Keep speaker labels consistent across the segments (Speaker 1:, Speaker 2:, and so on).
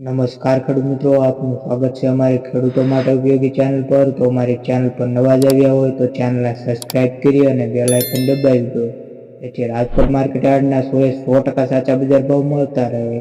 Speaker 1: નમસ્કાર ખેડૂત મિત્રો, આપનું સ્વાગત છે અમારી ખેડૂતો માટે ઉપયોગી ચેનલ પર. તો અમારી ચેનલ પર નવા જ આવ્યા હોય તો ચેનલને સબસ્ક્રાઇબ કરી અને બેલ આઇકન દબાવી દો. જેથી રાજકોટ માર્કેટ યાર્ડના સોએ સો ટકા સાચા બજાર ભાવ મળતા રહે.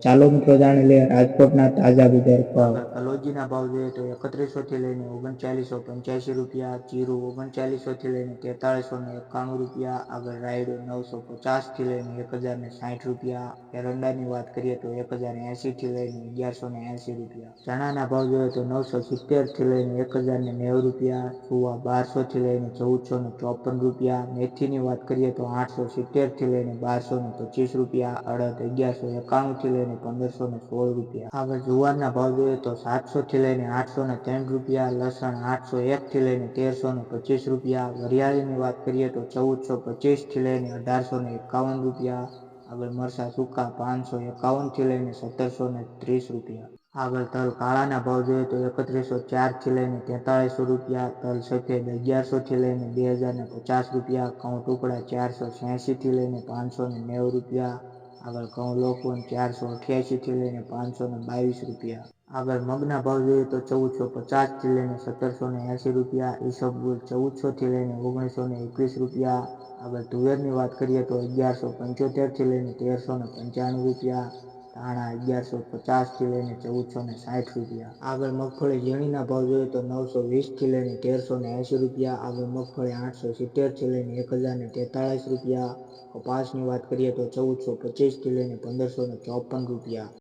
Speaker 1: ચાલો મિત્રો જાણી લઈએ રાજકોટના તાજા બજાર ભાવ. કલોજીના ભાવ જોઈએ તો એકત્રીસો થી લઈને ઓગણચાલીસો પંચ્યાસી રૂપિયા, જીરું ઓગણચાલીસો થી લઈને તેતાળીસો ને એકાણું રૂપિયા, આગળ રાયડો નવસો પચાસથી લઈને એક હજાર ને સાઠ રૂપિયા એરંડાની વાત કરીએ તો એક હજાર એસી થી લઈને અગિયારસો ને એસી રૂપિયા. ચણાના ભાવ જોઈએ તો નવસો સિત્તેરથી લઈને એક હજાર ને નેવું રૂપિયા સુવા બારસો થી લઈને ચૌદસો ને ચોપન રૂપિયા, મેથીની વાત કરીએ તો આઠસો સિત્તેરથી લઈને બારસો ને પચીસ રૂપિયા, અડદ અગિયારસો એકાણું થી લઈને પંદરસો ને સોળ રૂપિયા. આગળ જુવારના ભાવ જોઈએ તો સાતસો થી લઈને આઠસો ને ત્રણ રૂપિયા, લસણ આઠસો એક થી લઈને તેરસો ને પચીસ રૂપિયા, વરિયાળીની વાત કરીએ તો ચૌદસો પચીસથી લઈને અઢારસો ને એકાવન રૂપિયા, આગળ મરસા સૂકા પાંચસો એકાવનથી લઈને સત્તરસો ને ત્રીસ રૂપિયા. આગળ તલ કાળાના ભાવ જોઈએ તો એકત્રીસો ચારથી લઈને તેતાળીસો રૂપિયા, તલ સફેદ અગિયારસો થી લઈને બે હજાર ને પચાસ રૂપિયા ઘઉં ટુકડા ચારસો છ્યાસી થી લઈને પાંચસો ને નેવું રૂપિયા આગળ ઘઉં લોકવન ચારસો અઠ્યાસી થી લઈને પાંચસો ને બાવીસ રૂપિયા. આગળ મગના ભાવ જોઈએ તો ચૌદસો પચાસથી લઈને સત્તરસો ને એસી રૂપિયા. ઈસબગુલ ચૌદસો થી લઈને ઓગણીસો ને એકવીસ રૂપિયા. આગળ તુવેરની વાત કરીએ તો અગિયારસો પંચોતેરથી લઈને તેરસો ને પંચાણું રૂપિયા. ધાણા અગિયારસો પચાસથી લઈને ચૌદસો ને સાઠ રૂપિયા. આગળ મગફળી ઝીણીના ભાવ જોઈએ તો નવસો વીસથી લઈને તેરસો ને એસી રૂપિયા. આગળ મગફળી આઠસો સિત્તેરથી લઈને એક હજાર ને તેતાળીસ રૂપિયા. કપાસની વાત કરીએ તો ચૌદસો પચીસથી લઈને પંદરસો ને ચોપન રૂપિયા.